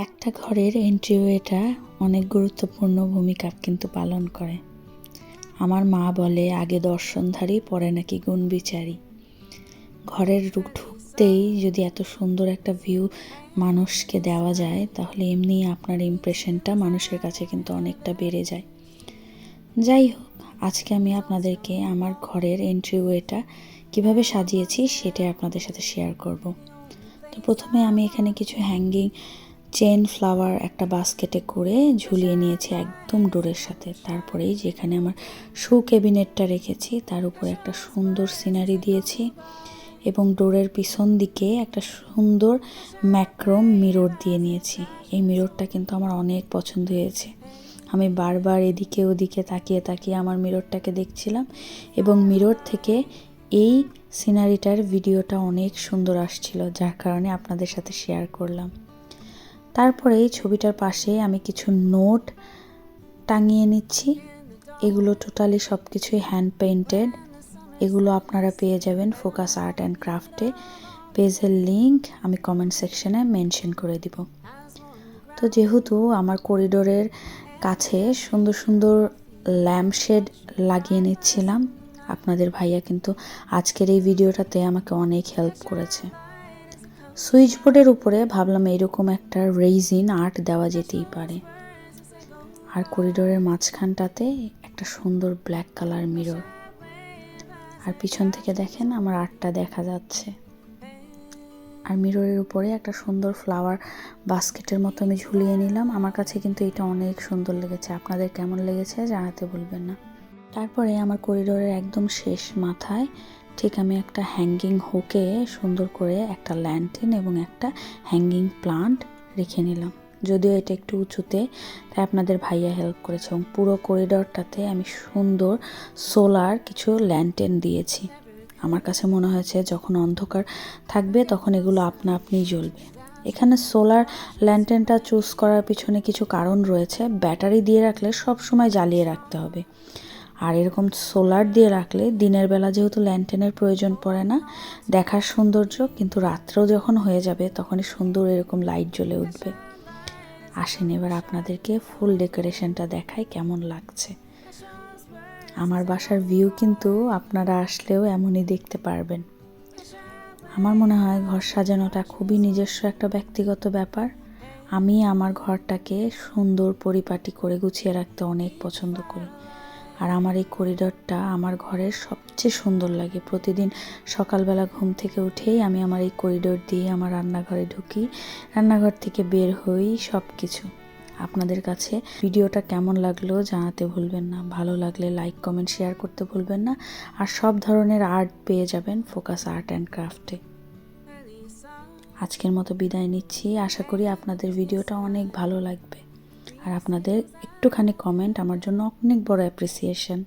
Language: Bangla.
একটা ঘরের এন্ট্রিওয়েটা অনেক গুরুত্বপূর্ণ ভূমিকা কিন্তু পালন করে। আমার মা বলে, আগে দর্শনধারী, পরে নাকি গুণ বিচারী। ঘরের ঢুকতেই যদি এত সুন্দর একটা ভিউ মানুষকে দেওয়া যায়, তাহলে এমনি আপনার ইমপ্রেশনটা মানুষের কাছে কিন্তু অনেকটা বেড়ে যায়। যাই হোক, আজকে আমি আপনাদেরকে আমার ঘরের এন্ট্রিওয়েটা কীভাবে সাজিয়েছি, সেটাই আপনাদের সাথে শেয়ার করব। তো প্রথমে আমি এখানে কিছু হ্যাঙ্গিং চেন ফ্লাওয়ার একটা বাস্কেটে করে ঝুলিয়ে নিয়েছি একদম ডোরের সাথে। তারপরেই যেখানে আমার শু ক্যাবিনেটটা রেখেছি, তার উপরে একটা সুন্দর সিনারি দিয়েছি এবং ডোরের পিছন দিকে একটা সুন্দর ম্যাক্রোম মিরর দিয়ে নিয়েছি। এই মিররটা কিন্তু আমার অনেক পছন্দ হয়েছে। আমি বারবার এদিকে ওদিকে তাকিয়ে তাকিয়ে আমার মিররটাকে দেখছিলাম এবং মিরর থেকে এই সিনারিটার ভিডিওটা অনেক সুন্দর আসছিল, যার কারণে আপনাদের সাথে শেয়ার করলাম। তারপরে এই ছবিটার পাশে আমি কিছু নোট টাঙিয়ে নিচ্ছি। এগুলো টোটালি সব কিছুই হ্যান্ড পেইন্টেড এগুলো আপনারা পেয়ে যাবেন ফোকাস আর্ট অ্যান্ড ক্রাফটে পেজের লিঙ্ক আমি কমেন্ট সেকশনে মেনশন করে দিব। তো যেহেতু আমার করিডোরের কাছে সুন্দর সুন্দর ল্যাম্পশেড লাগিয়ে নিচ্ছিলাম, আপনাদের ভাইয়া কিন্তু আজকের এই ভিডিওটাতে আমাকে অনেক হেল্প করেছে। সুইচ বোর্ডের উপরে ভাবলাম এরকম একটা রেইজিন আর্ট দেওয়া যেতেই পারে। আর করিডোরের মাঝখানটাতে একটা সুন্দর ব্ল্যাক কালার মিরর আর পিছন থেকে দেখেন আমার আর্টটা দেখা যাচ্ছে। আর মিররের উপরে একটা সুন্দর ফ্লাওয়ার বাস্কেটের মতো আমি ঝুলিয়ে নিলাম। আমার কাছে কিন্তু এটা অনেক সুন্দর লেগেছে। আপনাদের কেমন লেগেছে জানাতে বলবেন না। তারপরে আমার করিডোরের একদম শেষ মাথায় ঠিক আমি একটা হ্যাঙ্গিং হুকে সুন্দর করে একটা ল্যান্টেন এবং একটা হ্যাঙ্গিং প্লান্ট রেখে নিলাম। যদিও এটা একটু উঁচুতে, তাই আপনাদের ভাইয়া হেল্প করেছে এবং পুরো করিডোরটাতে আমি সুন্দর সোলার কিছু ল্যান্টেন দিয়েছি। আমার কাছে মনে হয়েছে যখন অন্ধকার থাকবে তখন এগুলো আপনা আপনিই জ্বলবে। এখানে সোলার ল্যান্টেনটা চুজ করার পিছনে কিছু কারণ রয়েছে। ব্যাটারি দিয়ে রাখলে সব সময় জ্বালিয়ে রাখতে হবে। আর এরকম সোলার দিয়ে রাখলে দিনের বেলা যেহেতু ল্যান্টেনের প্রয়োজন পড়ে না, দেখার সৌন্দর্য কিন্তু রাত্রেও যখন হয়ে যাবে তখনই সুন্দর এরকম লাইট জ্বলে উঠবে। আসেন এবার আপনাদেরকে ফুল ডেকোরেশনটা দেখায় কেমন লাগছে। আমার বাসার ভিউ কিন্তু আপনারা আসলেও এমনই দেখতে পারবেন। আমার মনে হয় ঘর সাজানোটা খুবই নিজস্ব একটা ব্যক্তিগত ব্যাপার। আমি আমার ঘরটাকে সুন্দর পরিপাটি করে গুছিয়ে রাখতে অনেক পছন্দ করি। আর আমার এই করিডোরটা আমার ঘরের সবচেয়ে সুন্দর লাগে। প্রতিদিন সকালবেলা ঘুম থেকে উঠেই আমি আমার এই করিডোর দিয়ে আমার রান্নাঘরে ঢুকি, রান্নাঘর থেকে বের হই সব কিছু আপনাদের কাছে ভিডিওটা কেমন লাগল জানাতে ভুলবেন না। ভালো লাগলে লাইক, কমেন্ট, শেয়ার করতে ভুলবেন না। আর সব ধরনের আর্ট পেয়ে যাবেন ফোকাস আর্ট অ্যান্ড ক্রাফটে। আজকের মতো বিদায় নিচ্ছি। আশা করি আপনাদের ভিডিওটা অনেক ভালো লাগবে। আর আপনাদের একটুখানি কমেন্ট আমার জন্য অনেক বড় অ্যাপ্রিসিয়েশন